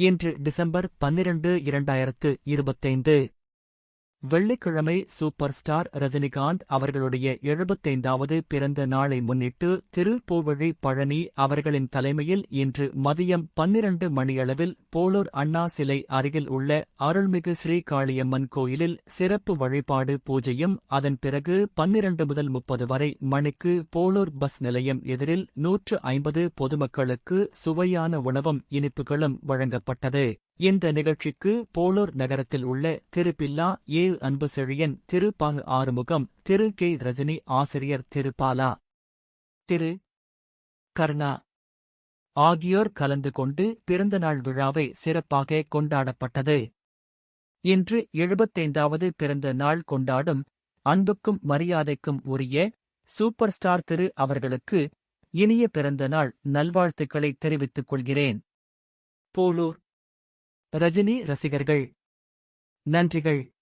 இன்று டிசம்பர் பன்னிரண்டு இரண்டாயிரத்து இருபத்தைந்து. வெள்ளிக்கிழமை சூப்பர் ஸ்டார் ரஜினிகாந்த் அவர்களுடைய எழுபத்தைந்தாவது பிறந்த நாளை முன்னிட்டு திருப்பூவழி பழனி அவர்களின் தலைமையில் இன்று மதியம் பன்னிரண்டு மணியளவில் போலூர் அண்ணா சிலை அருகில் உள்ள அருள்மிகு ஸ்ரீ காளியம்மன் கோயிலில் சிறப்பு வழிபாடு பூஜையும் அதன் பிறகு பன்னிரண்டு முதல் முப்பது வரை மணிக்கு போலூர் பஸ் நிலையம் எதிரில் நூற்று ஐம்பது பொதுமக்களுக்கு சுவையான உணவும் இனிப்புகளும் வழங்கப்பட்டது. இந்த நிகழ்ச்சிக்கு போலூர் நகரத்தில் உள்ள திரு பில்லா ஏ. அன்பு செழியன் திரு பாகு ஆறுமுகம் திரு கே. ரஜினி ஆசிரியர் திரு பாலா திரு கர்ணா ஆகியோர் கலந்து கொண்டு பிறந்தநாள் விழாவை சிறப்பாக கொண்டாடப்பட்டது. இன்று எழுபத்தைந்தாவது பிறந்த நாள் கொண்டாடும் அன்புக்கும் மரியாதைக்கும் உரிய சூப்பர் ஸ்டார் திரு அவர்களுக்கு இனிய பிறந்த நாள் நல்வாழ்த்துக்களை தெரிவித்துக் கொள்கிறேன். போலூர் ரஜினி ரசிகர்கள். நன்றிகள்.